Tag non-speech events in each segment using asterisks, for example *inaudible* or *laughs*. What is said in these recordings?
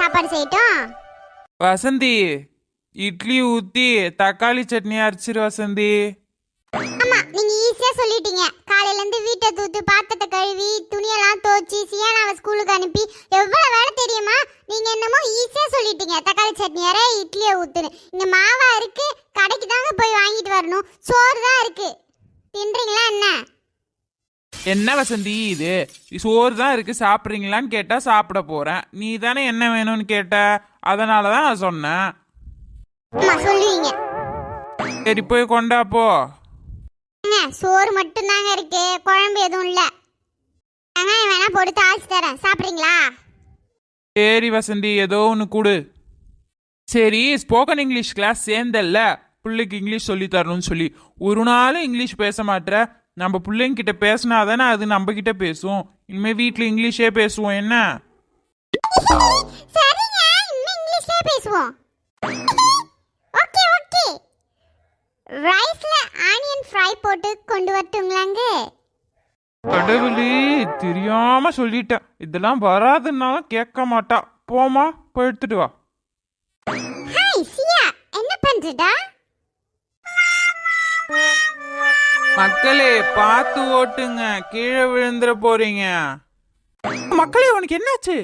சாப்பாடு செய்யட்டும். வசந்தி இட்லி ஊத்தி தக்காளி சட்னி அரைச்சிரு வசந்தி. ஆமா நீங்க ஈஸியா சொல்லிட்டீங்க. காலையில இருந்து வீட்டை தூத்து பாத்திரத்தை கழுவி துணியெல்லாம் துவைச்சி சியானாவை ஸ்கூலுக்கு அனுப்பி எவ்வளவு வேலை தெரியுமா? நீங்க என்னமோ ஈஸியா சொல்லிட்டீங்க. தக்காளி சட்னி அரை இட்லியை ஊத்துன்னு. இங்க மாவா இருக்கு கடைக்கு தாங்க போய் வாங்கிட்டு வரணும். சோறு தான் இருக்கு. தின்றீங்களா என்ன? என்ன வசந்தி இது சோறு தான் இருக்கு சாப்பிட்றீங்களான்னு கேட்டா சாப்பிட போறேன். நீ தானே என்ன வேணும்னு கேட்ட? அதனால தான் நான் சொன்னேன். சொல்லுவீங்க. சரி போய் கொண்டா போ. சோறு மட்டும் தாங்க இருக்கு குழம்பு எதுவும் இல்ல. வெங்காயம் வேணா போட்டு தாளிச்சு தரேன் சாப்பிட்றீங்களா? சரி வசந்தி ஏதோ ஒன்று கொடு. சரி ஸ்போக்கன் இங்கிலீஷ் கிளாஸ் சேர்ந்தல்ல. பிள்ளைக்கு இங்கிலீஷ் சொல்லி தரணும்னு சொல்லி. ஒரு நாளும் இங்கிலீஷ் பேச மாட்ற. நம்ம பிள்ளைங்க கிட்ட பேசினா தானே அது நம்ம கிட்ட பேசும்? இனிமே வீட்டில் இங்கிலீஷே பேசுவோம் என்ன? பேசுவோம். Okay okay. ரைஸ்ல ஆனியன் ஃப்ரை போட்டு கொண்டு வரட்டுங்களாங்க? கடவுளே தெரியாம சொல்லிட்டேன். இதெல்லாம் வராதுன்னாலும் கேட்க மாட்டா. போமா போய் எடுத்துட்டு வா. ஹாய் சியா என்ன பண்றடா? மக்களே பார்த்து ஓட்டுங்க. கீழே விழுந்துட போறீங்க. மக்களே உனக்கு என்னாச்சு?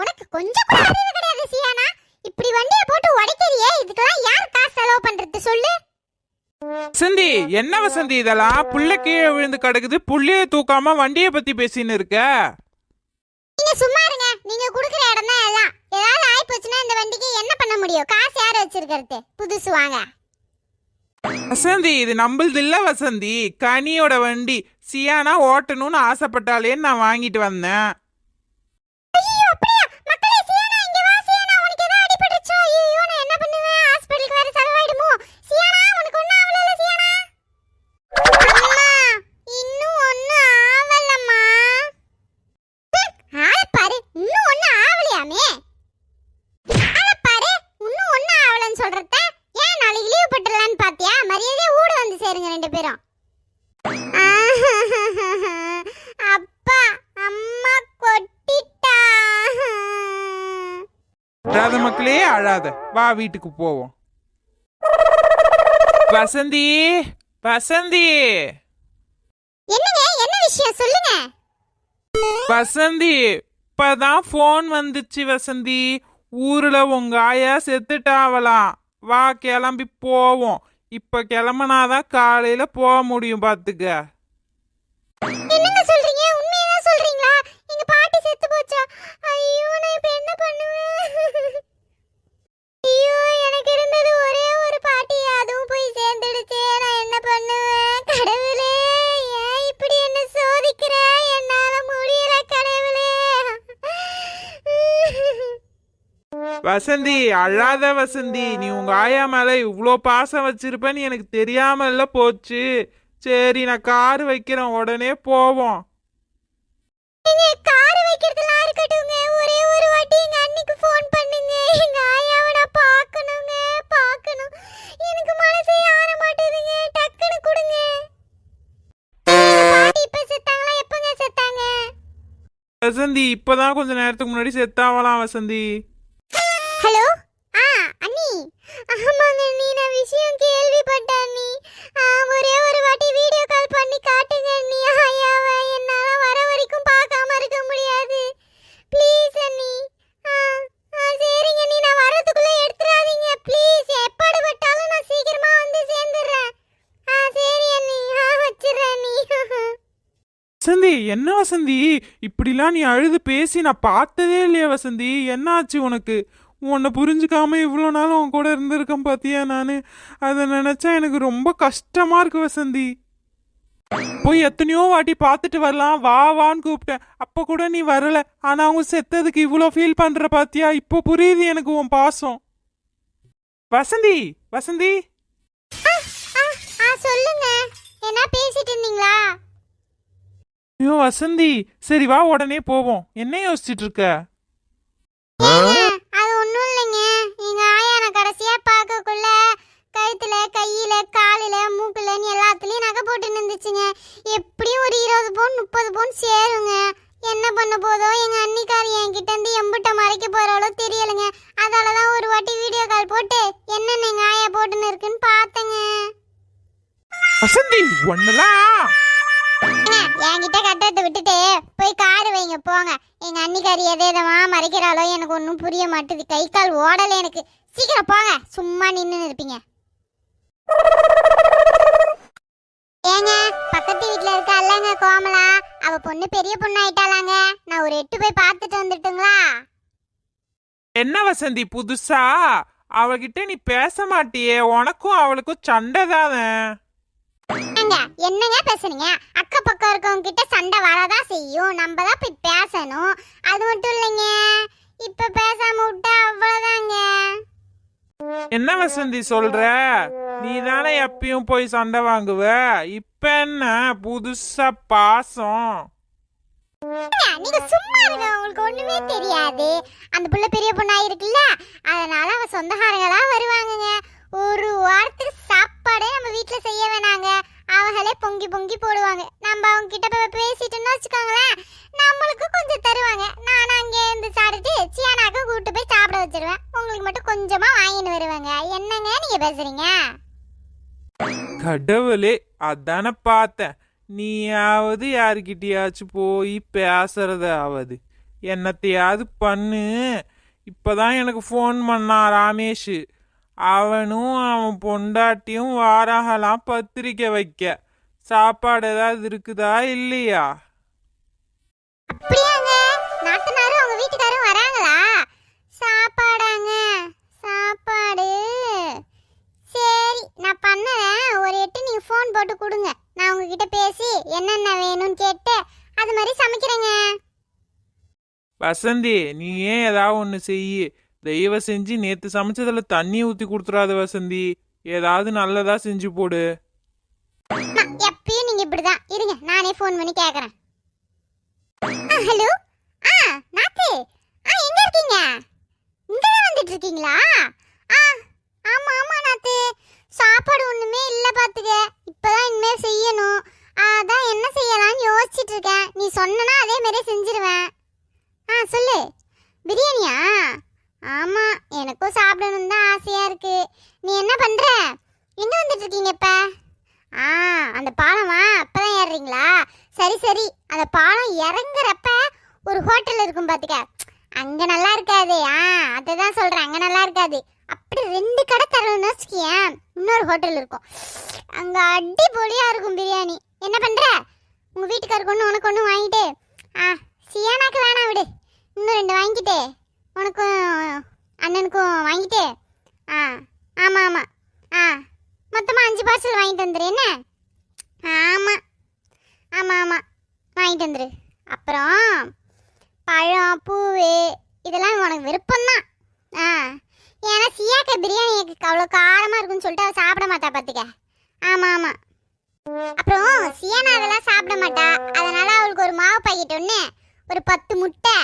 உனக்கு கொஞ்சம் கூட அறிவு கிடையாது சியானா. இப்படி வண்டியை போட்டு உடைக்கிறியே இதுக்கெல்லாம் யார் காசு செலவு பண்றது சொல்லு. வசந்தி என்ன வசந்தி இதெல்லாம்? புள்ள கீழே விழுந்து கிடக்குது புள்ளைய தூக்காம வண்டியை பத்தி பேசின்னு இருக்க. நீங்க சும்மா இருங்க நீங்க குடுக்குற இடம் தான் எல்லாம். ஏதாவது ஆயி போச்சுன்னா இந்த வண்டிக்கு என்ன பண்ண முடியும்? காசு யார் வச்சிருக்கிறது? புதுசு வாங்க. வசந்தி இது நம்மளது இல்ல வசந்தி. கனியோட வண்டி. சியானா ஓட்டணும்னு ஆசைப்பட்டாலேன்னு நான் வாங்கிட்டு வந்தேன் ஐயோ அப்படியா மக்களே சியானா இங்க வா சியானா உனக்கு ஏதாவது அடிபட்டுச்சோ ஐயோ நான் என்ன பண்ணுவேன் ஹாஸ்பிடலுக்கு வேற செலவாயிடுமோ சியானா உனக்கு ஒண்ணும் ஆவலல சியானா அம்மா இன்னும் ஒண்ணும் ஆவலம்மா ஆள பாரு இன்னும் ஒண்ணும் ஆவலையாமே ஆள பாரு இன்னும் ஒண்ணும் ஆவலன்னு சொல்றத ஏன் நாளைக்கு லீவ் போட்டுடலான்னு பாத்தியா மரியாதையா ஊட வந்து சேருங்க ரெண்டு பேரும் அப்பா அம்மா கொட்டிட்டா அழாத மக்களே அழாத வா வீட்டுக்கு போவோம். வசந்தி வசந்தி. என்னங்க என்ன விஷயம்? சொல்லுங்க. வசந்தி இப்பதான் ஃபோன் வந்துச்சு வசந்தி. ஊர்ல உங்க ஆயா செத்துட்டாவலாம் வா கிளம்பி போவோம். இப்ப கிளம்புனாதான் காலையில போக முடியும் பாத்துக்க. வசந்தி அழாத வசந்தி நீ உங்க ஆயா மேல இவ்ளோ பாசம் வச்சிருப்பேன்னு எனக்கு தெரியாமல்ல போச்சு. சரி நான் கார் வைக்கிறேன். உடனே போவோம். நீங்க கார் வைக்கிறதுலாம் இருக்கட்டும்ங்க. ஒரே ஒரு வாட்டி வசந்தி என்ன வசந்தி? இப்படிலாம் நீ அழுது பேசி நான் பார்த்ததே இல்லையா வசந்தி. என்ன ஆச்சு உனக்கு? உன்னை புரிஞ்சுக்காம இவ்வளோ நாள் உன் கூட இருந்திருக்கேன் பார்த்தியா நான்? அதை நினச்சா எனக்கு ரொம்ப கஷ்டமாக இருக்கு வசந்தி. போய் எத்தனையோ வாட்டி பார்த்துட்டு வரலாம். வா வான்னு கூப்பிட்டேன். அப்போ கூட நீ வரல. ஆனால் அவங்க செத்ததுக்கு இவ்வளோ ஃபீல் பண்ணுற பார்த்தியா இப்போ புரியுது எனக்கு உன் பாசம். வசந்தி வசந்தி. ஆ சொல்லுங்க. என்ன பேசிட்டு இருந்தீங்களா? ஐயோ வசந்தி சரி வா உடனே போவோம். என்ன யோசிச்சுட்டு இருக்க அது ஒண்ணும் இல்லைங்க. எங்க ஆயா நான் கடைசியா பார்க்கக்குள்ள கழுத்துல கையில காலில மூக்குலன்னு எல்லாத்துலயும் நகை போட்டு இருந்துச்சுங்க. எப்படியும் ஒரு இருபது பவுன் முப்பது பவுன் சேருங்க. என்ன பண்ண போதோ எங்க அன்னிக்காரி என்கிட்ட இருந்து எம்பிட்ட மறைக்க போறாளோ தெரியலங்க. அதாலதான் ஒரு வாட்டி வீடியோ கால் போட்டு என்னென்ன எங்க ஆயா போட்டுன்னு இருக்குன்னு பார்த்தேங்க. வசந்தி ஏங்க, என்கிட்ட கட்டத்தை விட்டுட்டு போய் காடு வைங்க போங்க. எங்க அன்னிக்காரி எதை எதமா மறைக்கிறாளோ எனக்கு ஒன்றும் புரிய மாட்டுது. கை கால் ஓடலை எனக்கு. சீக்கிரம் போங்க. சும்மா நின்று இருப்பீங்க. ஏங்க பக்கத்து வீட்டில் இருக்க அல்லங்க கோமலா. அவ பொண்ணு பெரிய பொண்ணு ஆயிட்டாளாங்க. நான் ஒரு எட்டு போய் பார்த்துட்டு வந்துட்டுங்களா? என்ன வசந்தி புதுசா? அவகிட்ட நீ பேச மாட்டியே. உனக்கும் அவளுக்கும் சண்டை தானே? என்னங்க பேசுறீங்க அக்க பக்கம் இருக்கவங்க கிட்ட சண்டை வரதான் செய்யும். நம்ம தான் போய் பேசணும். அது மட்டும் இல்லைங்க. இப்ப பேசாம விட்டா அவ்வளவுதாங்க. என்ன வசந்தி சொல்ற? நீ தானே எப்பயும் போய் சண்டை வாங்குவ? இப்ப என்ன? புதுசா பாசம். நீங்க சும்மா இருங்க. உங்களுக்கு ஒண்ணுமே தெரியாது. அந்த புள்ள பெரிய பொண்ணா இருக்குல்ல அதனால அவ சொந்தக்காரங்களா வருவாங்கங்க. ஒரு வாரத்துக்கு சாப்பாடே நம்ம வீட்டில் செய்ய வேணாங்க. அவங்களே பொங்கி பொங்கி போடுவாங்க. நம்ம அவங்க கிட்ட போய் பேசிட்டோம்னு வச்சுக்கோங்களேன் நம்மளுக்கு கொஞ்சம் தருவாங்க. நான் அங்கே இருந்து சாப்பிட்டுட்டு சியானாக்கு கூட்டு போய் சாப்பிட வச்சிருவேன். உங்களுக்கு மட்டும் கொஞ்சமாக வாங்கின்னு வருவாங்க. என்னங்க நீங்க பேசுறீங்க? கடவுளே அதான பார்த்தேன். நீயாவது யாருக்கிட்டயாச்சும் போய் பேசுறதாவது. என்னத்தையாவது பண்ணு. இப்போதான் எனக்கு ஃபோன் பண்ணா ராமேஷ். அவனும் அவன் பொண்டாட்டியும் வாராகலாம் பத்திரிக்கை வைக்க. சாப்பாடு ஏதாவது இருக்குதா இல்லையா? அப்படியாங்க. நாத்தனாரும் அவங்க வீட்டுக்காரும் வராங்களா? சாப்பாடாங்க. சாப்பாடு. சரி நான் பண்ணுறேன். ஒரு எட்டு நீங்கள் ஃபோன் போட்டு கொடுங்க. நான் உங்ககிட்ட பேசி என்னென்ன வேணும்னு கேட்டு அது மாதிரி சமைக்கிறேங்க. வசந்தி நீ ஏன் ஏதாவது ஒன்று செய் தெய்வ செஞ்சு நேற்று சமைச்சதுல தண்ணி ஊற்றி கொடுத்துறாத வசந்தி. ஏதாவது நல்லதா செஞ்சு போடு. எப்பயும் நீங்கள் இப்படி தான் இருங்க நானே ஃபோன் பண்ணி கேக்குறேன். ஹலோ ஆ நாத்து. ஆ எங்க இருக்கீங்க? இங்க வந்துட்டு இருக்கீங்களா ஆ ஆமாம் ஆமாம் நாத்து. சாப்பாடு ஒன்றுமே இல்லை பார்த்துக்க இப்பதான் இனிமேல் செய்யணும். அதான் என்ன செய்யலாம்னு யோசிச்சுட்டு இருக்கேன் நீ சொன்னனா அதே மாதிரியே செஞ்சிருவேன். ஆ சொல்லு. பிரியாணியா? ஆமாம் எனக்கும் சாப்பிடணும் தான் ஆசையாக இருக்கு. நீ என்ன பண்ணுற என்ன வந்துட்டு இருக்கீங்க இப்ப? ஆ அந்த பாலமா அப்பதான் ஏறுறீங்களா? சரி சரி. அந்த பாலம் இறங்குறப்ப ஒரு ஹோட்டல் இருக்கும் பாத்துக்க. அங்க நல்லா இருக்காது. ஆ அதுதான் சொல்றேன். அங்க நல்லா இருக்காது. அப்படி ரெண்டு கடை தரணும்னு வச்சுக்கியேன். இன்னொரு ஹோட்டல் இருக்கும். அங்க அடிபொலியா இருக்கும் பிரியாணி. என்ன பண்ற? உங்க வீட்டுக்காருக்கு ஒன்று உனக்கு ஒன்று வாங்கிட்டு. ஆ சியானாக்கு வேணாம் விடு. இன்னும் ரெண்டு வாங்கிட்டு. உனக்கும் அண்ணனுக்கும் வாங்கிட்டு? ஆ ஆமாம் ஆமாம் ஆ மொத்தமாக அஞ்சு பார்சல் வாங்கிட்டு வந்துரு என்ன? ஆமாம் ஆமாம் ஆமாம் வாங்கிட்டு வந்துரு. அப்புறம் பழம் பூவு இதெல்லாம் உனக்கு விருப்பம்தான். ஆ ஏன்னா சியாக்க பிரியாணி எனக்கு அவ்வளோ காரமாக இருக்குன்னு சொல்லிட்டு அவள் சாப்பிட மாட்டா பார்த்துக்க ஆமாம் ஆமாம் அப்புறம் சியானா அதெல்லாம் சாப்பிட மாட்டா. அதனால அவளுக்கு ஒரு மாவு பாக்கெட் ஒன்று ஒரு பத்து முட்டை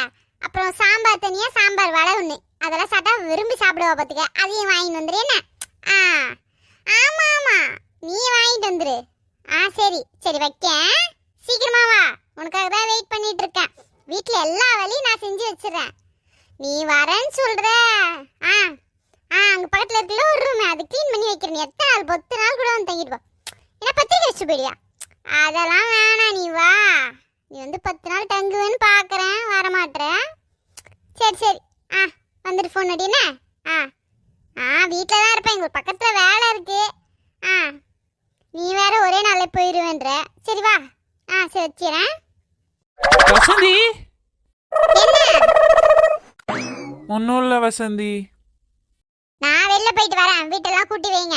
அப்புறம் சாம்பார் தனியாக சாம்பார் வடை ஒன்று அதெல்லாம் சாப்பிட்டா விரும்பி சாப்பிடுவா பார்த்துக்க அதையும் வாங்கிட்டு வந்துரு என்ன? ஆ. ஆமாம் ஆமாம் நீ வாங்கிட்டு வந்துரு. ஆ சரி. சரி வைக்க சீக்கிரமா வா. உனக்காக தான் வெயிட் பண்ணிட்டு இருக்கேன். வீட்டில் எல்லா வேலையும் நான் செஞ்சு வச்சிடுறேன். நீ வரேன்னு சொல்கிற ஆ. ஆ அங்கே பக்கத்தில் இருக்கல ஒரு ரூம் அது க்ளீன் பண்ணி வைக்கிறேன். நீ எத்தனை நாள் பத்து நாள் கூட வந்து தங்கிட்டு ஏன்னா என்ன பத்திரிக்கை வச்சு போயிடியா அதெல்லாம் வேணாம் நீ வா. நீ வந்து பத்து நாள் தங்குவேன்னு பார்க்குறேன் வரமாட்ற சரி சரி. ஆ வந்துட்டு ஃபோன் அடி என்ன? ஆ. ஆ வீட்டில் தான் இருப்பேன். எங்க பக்கத்தில் வேலை இருக்கு. ஆ. நீ வேற ஒரே நாளில் போயிடுவேன்ற சரி வா. ஆ சரி வச்சிடறேன் வசந்தி? ஒன்றும் இல்லை வசந்தி. நான் வெளில போயிட்டு வரேன். வீட்டெல்லாம் கூட்டி வைங்க.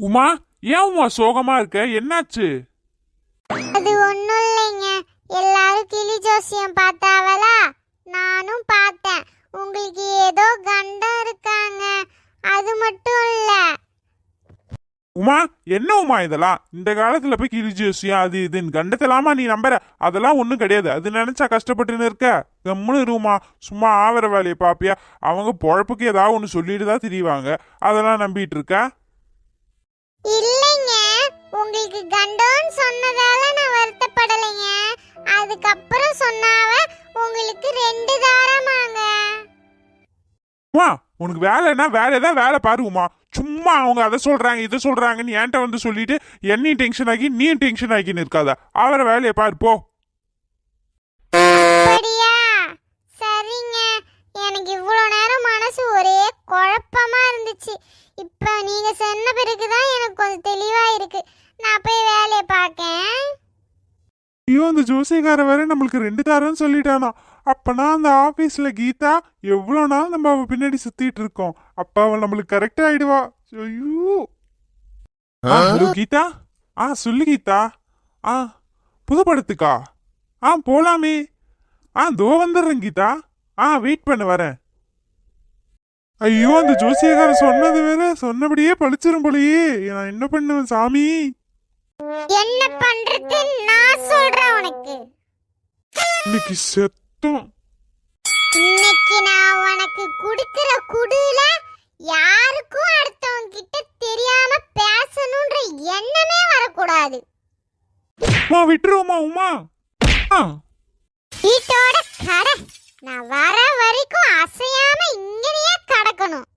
உமா ஏன் உமா சோகமா இருக்க? என்னாச்சு? அது ஒன்றும் இல்லைங்க. எல்லாரும் கிளி ஜோசியம் பார்த்தாவலா நானும் பார்த்தேன். உங்களுக்கு ஏதோ கண்டம் இருக்காங்க. அது மட்டும் இல்லை. உமா என்ன உமா இதெல்லாம்? இந்த காலத்துல போய் கிரிஜியோசியம் அது இதுன்னு கண்டத்தலாமா நீ நம்புற? அதெல்லாம் ஒன்றும் கிடையாது. அது நினைச்சா கஷ்டப்பட்டுன்னு இருக்க. கம்முன்னு இருமா சும்மா ஆவர வேலையை பாப்பியா. அவங்க பொழப்புக்கு ஏதாவது ஒன்று சொல்லிட்டு தான் திரிவாங்க. அதெல்லாம் நம்பிட்டு இருக்க? இல்லைங்க. உங்களுக்கு கண்டோன்னு சொன்னதால நான் வருத்தப்படலைங்க. அதுக்கப்புறம் சொன்னாவ உங்களுக்கு ரெண்டு தாரமாங்க. உமா உனக்கு வேலைன்னா வேற ஏதாவது வேலை பாரு உமா. சும்மா அவங்க அதை சொல்றாங்க இதை சொல்றாங்கன்னு என்கிட்ட வந்து சொல்லிட்டு என்னையும் டென்ஷன் ஆகி நீயும் டென்ஷன் ஆகின்னு இருக்காத. அவரை வேலையை பாரு போ. அப்படியா? சரிங்க. எனக்கு இவ்வளோ நேரம் மனசு ஒரே குழப்பமா இருந்துச்சு. இப்போ நீங்க சொன்ன பிறகுதான் எனக்கு கொஞ்சம் தெளிவா இருக்கு. நான் போய் வேலையை பார்க்கேன் ஐயோ அந்த ஜோசியக்கார வேற நம்மளுக்கு ரெண்டு தாரன்னு சொல்லிட்டானா. அப்பனா அந்த ஆபீஸ்ல கீதா எவ்வளவு நாள் நம்ம அவ பின்னாடி சுத்திட்டு இருக்கோம். அப்ப அவள் நம்மளுக்கு கரெக்டா ஆயிடுவா. ஐயோ. ஹலோ கீதா. ஆ சொல்லு கீதா. ஆ புது படத்துக்கா ஆ போலாமே. ஆ தோ வந்துடுறேன் கீதா. ஆ வெயிட் பண்ண வரேன். ஐயோ அந்த ஜோசியக்காரன் சொன்னது வேற சொன்னபடியே பழிச்சிரும் போலயே. நான் என்ன பண்ணுவேன் சாமி? என்ன பண்றது? நான் சொல்றேன் உனக்கு. இன்னைக்கு செத்தோம். இன்னைக்கு நான் உனக்கு குடுக்கிற குடுல யாருக்கும் அடுத்தவங்க கிட்ட தெரியாம பேசணும்ன்ற எண்ணமே வரக்கூடாது. உமா விட்டுருவோமா உமா? ஆ. வீட்டோட கடை நான் வர வரைக்கும் அசையாம இங்கனையே கடக்கணும்.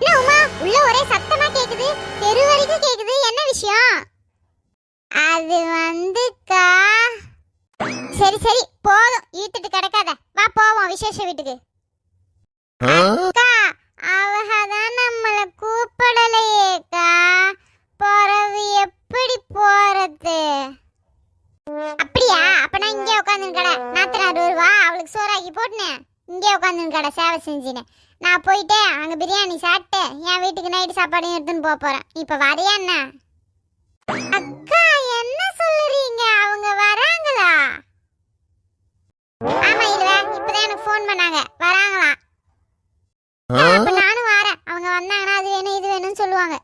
என்ன உமா உள்ள ஒரே சத்தமா கேக்குது. தெரு வரைக்கும் கேக்குது. என்ன விஷயம்? அது வந்துக்கா. சரி சரி போதும். ஈத்துட்டு கிடக்காத. வா போவோம் விசேஷ வீட்டுக்கு. அக்கா அவங்க தான் நம்மள கூப்பிடலையேக்கா. பிறவு எப்படி போறது? அப்படியா? அப்ப நான் இங்கே உட்காந்து கடை நாத்தனார் வருவா. அவளுக்கு சோறாக்கி போட்டுனேன். இங்கே உட்காந்து கடை சேவை செஞ்சினேன். நான் போயிட்டு அங்க பிரியாணி சாப்பிட்டு என் வீட்டுக்கு நைட்டு சாப்பாடையும் எடுத்துன்னு போக போறேன். இப்ப வரையா என்ன? அக்கா என்ன சொல்லுறீங்க? அவங்க வராங்களா? ஆமா இல்ல இப்பதான் எனக்கு ஃபோன் பண்ணாங்க. வராங்களா? அப்ப நானும் வரேன். அவங்க வந்தாங்கன்னா அது வேணும் இது வேணும்னு சொல்லுவாங்க.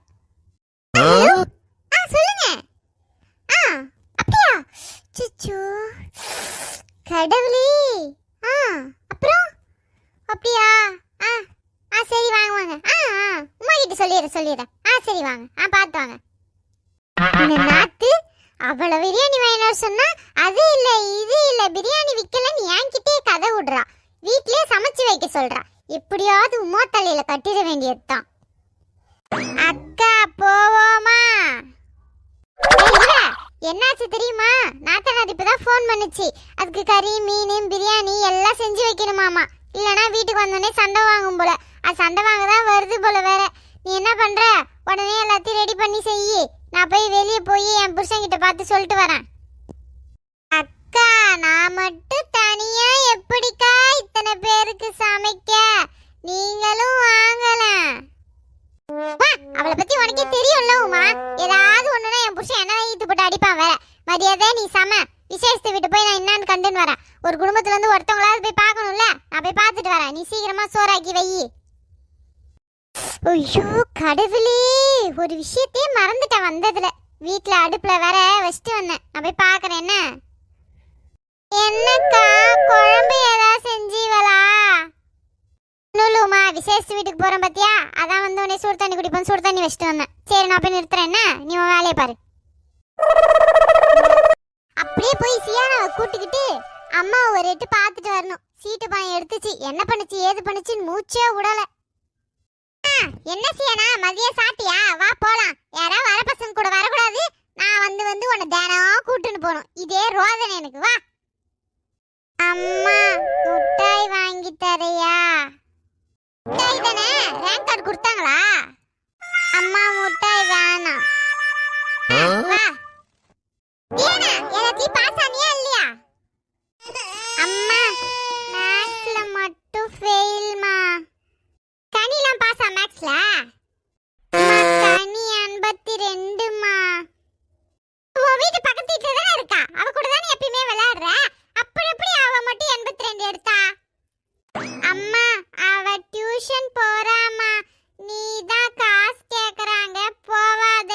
ஆ? சொல்லுங்க. ஆ அப்படியா? சுச்சு கடவுளே! ஆ அப்புறம்? அப்படியா? ஆ ஆ சரி வாங்க வாங்க. ஆ ஆ உமா கிட்ட சொல்லிடுறேன் சொல்லிடுறேன். ஆ சரி வாங்க. ஆ பார்த்து வாங்க. இந்த நாத்து அவ்வளவு பிரியாணி வாங்கினார் சொன்னா அது இல்ல இது இல்ல பிரியாணி விக்கலன்னு என்கிட்டயே கதை விடுறா. வீட்லயே சமைச்சு வைக்க சொல்றா. எப்படியாவது உமா தலையில கட்டிட வேண்டியதுதான். அக்கா போவோமா? என்னாச்சு தெரியுமா? நாத்தனார் இப்பதான் ஃபோன் பண்ணுச்சு. அதுக்கு கறி மீன் பிரியாணி எல்லாம் செஞ்சு வைக்கணுமாமா இல்லைன்னா வீட்டுக்கு வந்தோடனே சண்டை வாங்கும் போல. அது சண்டை வாங்க தான் வருது போல வேற. நீ என்ன பண்ற? உடனே எல்லாத்தையும் ரெடி பண்ணி செய். நான் போய் வெளியே போய் என் புருஷன்கிட்ட பார்த்து சொல்லிட்டு வரேன். அக்கா நான் மட்டும் தனியா எப்படிக்கா இத்தனை பேருக்கு சமைக்க? நீங்களும் வாங்கலாம் அவளை பத்தி உனக்கே தெரியும்ல உமா. ஏதாவது ஒண்ணுனா என் புருஷன் என்ன ஈத்து போட்டு அடிப்பான் வேற. மரியாதை நீ சமை. விசேஷத்தை விட்டு போய் நான் என்னான்னு கண்டுன்னு வரேன். ஒரு குடும்பத்துலேருந்து ஒருத்தவங்களாவது போய் பார்க்கணும்ல? நான் போய் பார்த்துட்டு வரேன். நீ சீக்கிரமா சோறாக்கி வை. ஐயோ கடவுளே. ஒரு விஷயத்தையே மறந்துட்டேன் வந்ததுல. வீட்டில் அடுப்பில் வேற வச்சுட்டு வந்தேன். நான் போய் பார்க்குறேன் என்ன? என்னக்கா குழம்பு ஏதாவது செஞ்சீவலா நூலுமா விசேஷத்து வீட்டுக்கு போகிறேன் பார்த்தியா அதான் வந்து உடனே சூடு தண்ணி குடிப்போம் சூடு தண்ணி வச்சுட்டு வந்தேன். சரி நான் போய் நிறுத்துறேன் என்ன? நீ உன் வேலையை பாரு. அப்படியே போய் சியானாவை கூட்டிக்கிட்டு அம்மா ஒரு எட்டு பார்த்துட்டு வரணும். சீட்டு பாயம் எடுத்துச்சு. என்ன பண்ணுச்சு ஏது பண்ணுச்சுன்னு மூச்சே விடல. ஆ, என்ன சியானா மதியம் சாப்பிட்டியா? வா போலாம். யாரா வர பசங்க கூட வரக்கூடாது. நான் வந்து வந்து உன்னை தினம் கூட்டுன்னு போகணும். இதே ரோதனை எனக்கு. வா. அம்மா முட்டாய் வாங்கி தரையா? முட்டாய் தானே? ரேங்க் கார்டு கொடுத்தாங்களா? அம்மா முட்டாய் வேணாம். வா. ஏனா எல்லாத்தையும் பாஸ் ஆனியா இல்லையா? அம்மா மேக்ஸ்ல மட்டும் ஃபெயில்மா கனிலாம் பாஸா மேக்ஸ்ல கனி எண்பத்தி ரெண்டுமா உன் வீட்டு பக்கத்து வீட்டுல தானே இருக்கா? அவ கூட தானே எப்பயுமே விளையாடுற? அப்புறம் எப்படி அவ மட்டும் எண்பத்தி ரெண்டு எடுத்தா? அம்மா அவ டியூஷன் போறாமா? நீ தான் காசு கேக்குறாங்க போவாதேன்னு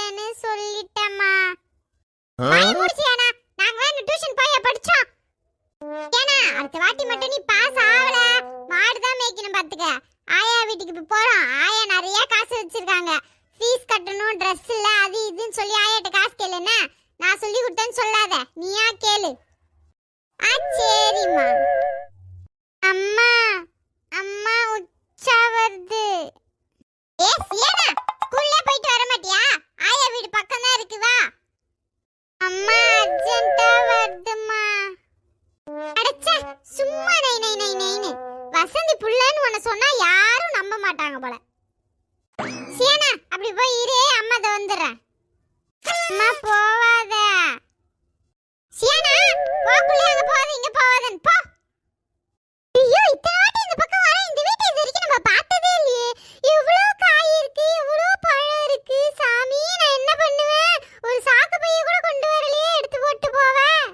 சீனா அப்படி போய் இரு அம்மா இதை வந்துடுறேன். அம்மா போவாத. சீனா போக்குள்ளே அங்கே போகாத இங்கே போவாதன் போ. ஐயோ இத்தனை வாட்டி இந்த பக்கம் வர இந்த வீட்டை இது வரைக்கும் நம்ம பார்த்ததே இல்லையே. இவ்வளோ காய் இருக்கு இவ்வளோ பழம் இருக்கு. சாமி நான் என்ன பண்ணுவேன்? ஒரு சாக்கு பைய கூட கொண்டு வரலையே எடுத்து போட்டு போவேன்.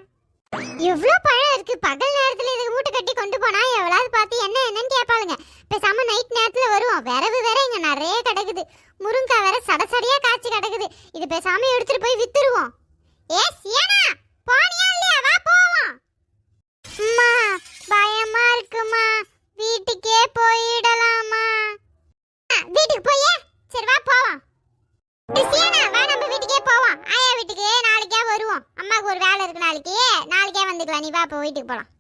இவ்வளோ பழம் இருக்கு. பகல் நேரத்துல இதுக்கு மூட்டை கட்டி கொண்டு போனா எவ்வளவு பார்த்து என்ன என்னன்னு கேட்பாளுங்க. பேசாம நைட் நேரத்துல வருவோம். விரவு வேற இங்க நிறைய கிடக்குது. முருங்காய் வேற சடசடியா காய்ச்சி கிடக்குது. இது பேசாம எடுத்துட்டு போய் வித்துருவோம். ஏ சியானா போனியா இல்லையா? வா போவோம். அம்மா பயமா இருக்குமா? வீட்டுக்கே போயிடலாமா? வீட்டுக்கு போயே. சரி வா போவோம். ஏய், சியானா வா நம்ம வீட்டுக்கே போவோம். ஆயா வீட்டுக்கு நாளைக்கே வருவோம். அம்மாவுக்கு ஒரு வேலை இருக்கு நாளைக்கு. நாளைக்கே வந்துக்கலாம். நீ வா இப்போ வீட்டுக்கு போலாம்.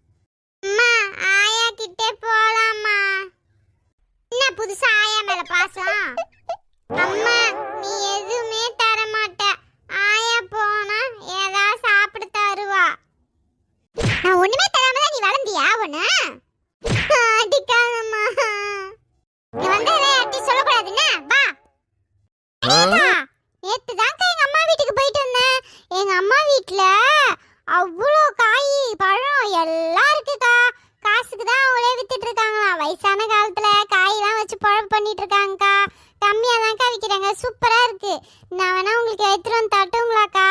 காசுக்கு தான் அவங்களே வித்துட்டு இருக்காங்களாம். வயசான காலத்துல காயெல்லாம் வச்சு பழப்பு பண்ணிட்டு இருக்காங்கக்கா. கம்மியா தான்க்கா விற்கிறாங்க சூப்பரா இருக்கு. நான் வேணா உங்களுக்கு எடுத்துட்டு வந்து தட்டுங்களாக்கா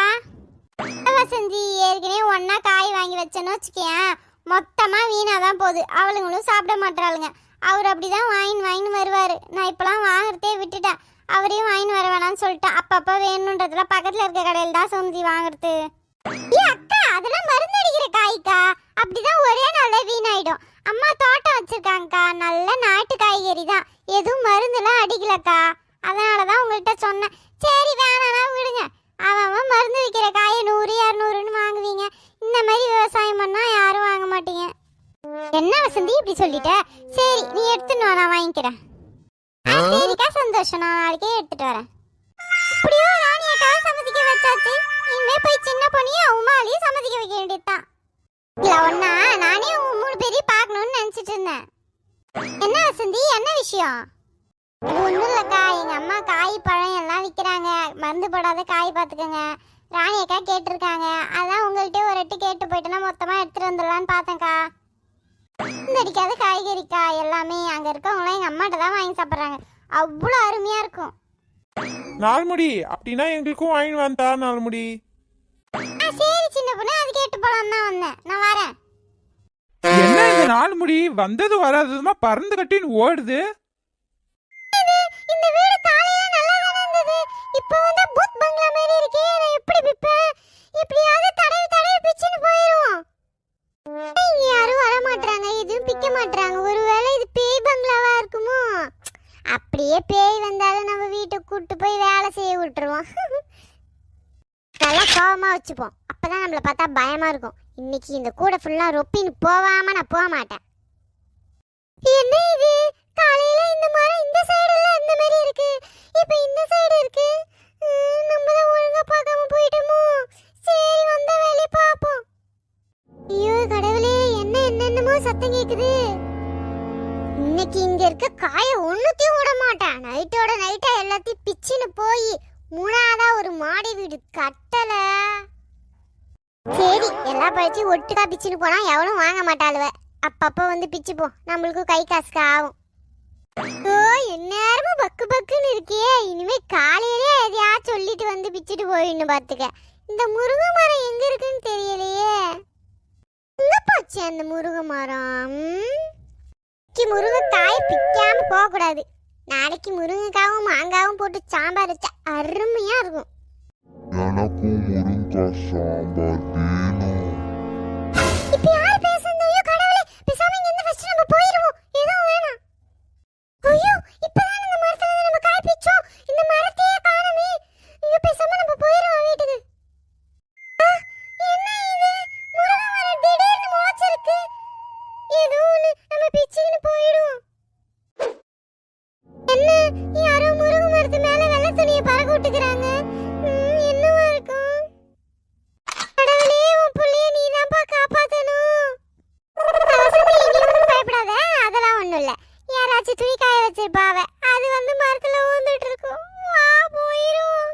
வசந்தி ஏற்கனவே ஒன்றா காய் வாங்கி வச்சேன்னு வச்சுக்கேன் மொத்தமா வீணா தான் போகுது. அவளுங்களும் சாப்பிட மாட்டாளுங்க அவர் அப்படிதான் வாங்கின்னு வாங்கின்னு வருவாரு. நான் இப்பெல்லாம் வாங்குறதே விட்டுட்டேன். அவரையும் வாங்கின்னு வர வேணாம்னு சொல்லிட்டேன். அப்பப்போ வேணுன்றதுல பக்கத்தில் இருக்க கடையில் தான் சொந்தி வாங்குறது. அக்கா அதெல்லாம் மருந்து அடிக்கிற காய்க்கா. அப்படிதான் ஒரே நாள்ல வீணாயிடும். அம்மா தோட்டம் வச்சிருக்காங்கக்கா. நல்ல நாட்டு காய்கறி தான் எதுவும் மருந்துலாம் அடிக்கலக்கா. அதனால தான் உங்கள்கிட்ட சொன்னேன். சரி வேணாம்னா விடுங்க. அவன் மருந்து விற்கிற காயை நூறு இரநூறுன்னு வாங்குவீங்க. இந்த மாதிரி விவசாயம் பண்ணா யாரும் வாங்க மாட்டீங்க. என்ன வசந்தி இப்படி சொல்லிட்ட? சரி நீ எடுத்துன்னு வா நான் வாங்கிக்கிறேன். சரிக்கா சந்தோஷம். நான் நாளைக்கே எடுத்துட்டு வரேன். இப்படியோ ராணியக்காவை சம்மதிக்க வச்சாச்சு. இனிமே போய் சின்ன பொண்ணையும் உமாலையும் சம்மதிக்க வைக்க வேண்டியதுதான். இல்ல ஒன்னா நானே மூணு பேரையும் பார்க்கணும்னு நினைச்சிட்டு இருந்தேன். என்ன வசந்தி என்ன விஷயம்? ஒன்றும் இல்லைக்கா எங்கள் அம்மா காய் பழம் எல்லாம் விற்கிறாங்க மருந்து போடாத காய் பார்த்துக்கோங்க. ராணி அக்கா கேட்டிருக்காங்க. அதான் உங்கள்கிட்ட ஒரு எட்டு கேட்டு போயிட்டுனா மொத்தமாக எடுத்துகிட்டு வந்துடலான்னு பார்த்தேன்க்கா. இந்த அடிக்காத காய்கறிக்கா எல்லாமே அங்கே இருக்கவங்களாம் எங்கள் அம்மாட்ட தான் வாங்கி சாப்பிட்றாங்க. அவ்வளோ அருமையாக இருக்கும். நாள்முடி அப்படின்னா எங்களுக்கும் வாங்கி வந்தா நாள் முடி சரி சின்ன பொண்ணு அது கேட்டு போலாம் தான் வந்தேன். நான் வரேன். என்ன இந்த நாள்முடி வந்தது வராததுமா? பறந்து கட்டின்னு ஓடுது. இந்த வீடு காலையில நல்லா தானே இருந்தது. இப்போ வந்து பூத் பங்களா மாதிரி இருக்கே நான் எப்படி பிப்பேன் இப்படியாவது தடவி தடவி பிச்சுன்னு போயிடும் இங்க யாரும் வர மாட்டாங்க எதுவும் பிக்க மாட்டாங்க ஒருவேளை இது பேய் பங்களாவா இருக்குமோ? அப்படியே பேய் வந்தாலும் நம்ம வீட்டுக்கு கூட்டு போய் வேலை செய்ய விட்டுருவோம். *laughs* நல்லா கோபமாக வச்சுப்போம். அப்பதான் நம்மள பார்த்தா பயமா இருக்கும். இன்னைக்கு இந்த கூட ஃபுல்லா ரொப்பின்னு போவாம நான் போக மாட்டேன். என்ன இது? காலையில இந்த மரம் இந்த சைடு எல்லாம் இந்த மாதிரி இருக்கு? பழத்தையும் பிச்சுன்னு போனா எவனும் வாங்க மாட்டாளுவ. அப்பப்போ வந்து பிச்சுப்போம் நம்மளுக்கும் கை காசுக்கு ஆகும். ஓ எந்நேரமும் பக்கு பக்குன்னு இருக்கியே. இனிமே காலையிலே எதையா சொல்லிட்டு வந்து பிச்சுட்டு போயிடணும் பார்த்துக்க இந்த முருங்கை மரம் எங்க இருக்குன்னு தெரியலையே. எங்க போச்சு அந்த முருங்கை மரம் ம்? இன்னைக்கு முருங்கைக்காய் பிக்காம போக கூடாது நாளைக்கு முருங்கைக்காவும் மாங்காவும் போட்டு சாம்பார் வச்சா அருமையா இருக்கும். எனக்கும் முருங்கா சாம்பார் போயிடுவோம் ஏதோ வேணாம். ஐயோ நம்ம காய் பிச்சோம் இந்த மரத்தையே காணமே. ஐயோ நம்ம போயிடுவோம் வீட்டுக்கு. என்ன இது? முருகன் வர திடீர்னு மோச்சிருக்கு ஏதோ ஒண்ணு நம்ம பிச்சுன்னு போயிடுவோம். என்ன? விட்டுக்கிறாங்க. காய்ச்சி துணி காய வச்சிருப்பா அது வந்து மரத்துல ஊந்துட்டு இருக்கும் வா போயிரும்.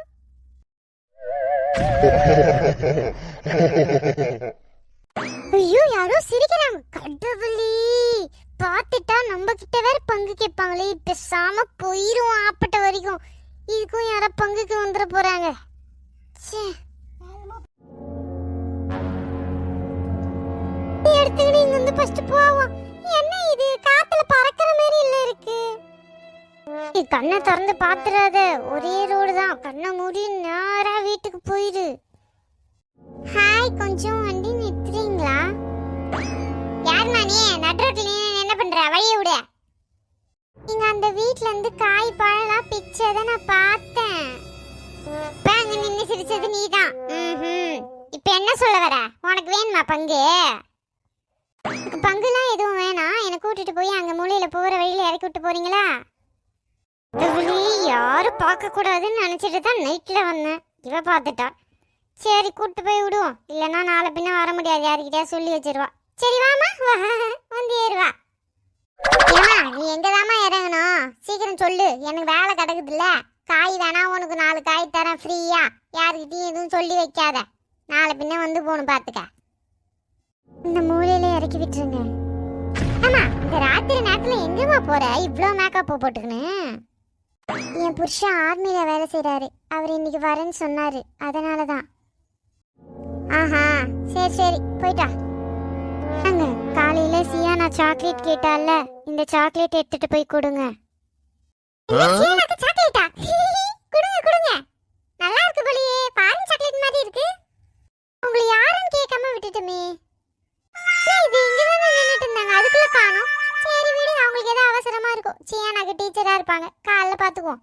ஐயோ யாரோ சிரிக்கிறாங்க. கடவுளி. பார்த்துட்டா நம்ம கிட்ட வேற பங்கு கேட்பாங்களே. பேசாம போயிரும் ஆப்பட்ட வரைக்கும். இதுக்கும் யாரோ பங்குக்கு வந்துட போறாங்க. சே எடுத்துக்கிட்டு இங்க வந்து ஃபர்ஸ்ட் போவோம். என்ன இது? காத்துல பறக்கிற மாதிரி இல்ல இருக்கு. நீ கண்ணை திறந்து பாத்துறாத. ஒரே ரோடு தான். கண்ணை மூடி நேரா வீட்டுக்கு போயிரு. ஹாய் கொஞ்சம் வண்டி நிறுத்துறீங்களா? யாரும்மா நீ? நட்ரோட்ல நீ என்ன பண்ற? வழிய விடு. நீங்க அந்த வீட்ல இருந்து காய் பழம்லாம் பிச்சதை நான் பார்த்தேன். இப்ப அங்க நின்னு சிரிச்சது நீதான். இப்ப என்ன சொல்ல வர? உனக்கு வேணுமா பங்கு? பங்குலாம் எதுவும் வேணாம். என்னை கூட்டிட்டு போய் அங்க மூலையில போற வழியில இறக்கி விட்டு போறீங்களா? கடவுளே, யாரும் பார்க்க கூடாதுன்னு நினைச்சிட்டு தான் நைட்ல வந்தேன். இவ பார்த்துட்டா. சரி கூட்டு போய் விடுவோம். இல்லைன்னா நாளை பின்ன வர முடியாது. யாருக்கிட்டயா சொல்லி வச்சிருவா. சரி வாமா வா வந்து ஏறுவா. ஏமா நீ எங்கதாம்மா இறங்கணும்? சீக்கிரம் சொல்லு. எனக்கு வேலை கிடக்குதுல்ல. காய் வேணா உனக்கு நாலு காய் தரேன் ஃப்ரீயா யாருக்கிட்டையும் எதுவும் சொல்லி வைக்காத. நாளை பின்ன வந்து போகணும் பார்த்துக்க. இந்த மூலையில இறக்கி விட்டுருங்க. ஆமா இந்த ராத்திரி நேரத்துல எங்கம்மா போற? இவ்ளோ மேக்கப் போட்டுக்கின்னு என் புருஷன் ஆர்மியில வேலை செய்றாரு. அவர் இன்னைக்கு வரேன்னு சொன்னாரு. அதனால தான் ஆஹா சரி சரி போயிட்டா. அங்க காலையில சியானா சாக்லேட் கேட்டால இந்த சாக்லேட் எடுத்துட்டு போய் கொடுங்க. சாக்லேட்டா *laughs* கொடுங்க கொடுங்க. நல்லா இருக்கு போலியே. பாருங்க சாக்லேட் மாதிரி இருக்கு. உங்களை யாருன்னு கேட்காம விட்டுட்டுமே. இது இங்க தானே நின்னுட்டு இருந்தாங்க. அதுக்குள்ள காணோம். சரி விடுங்க அவங்களுக்கு ஏதோ அவசரமா இருக்கும். சியானாக்கு டீச்சரா இருப்பாங்க. காலைல பாத்துக்குவோம்.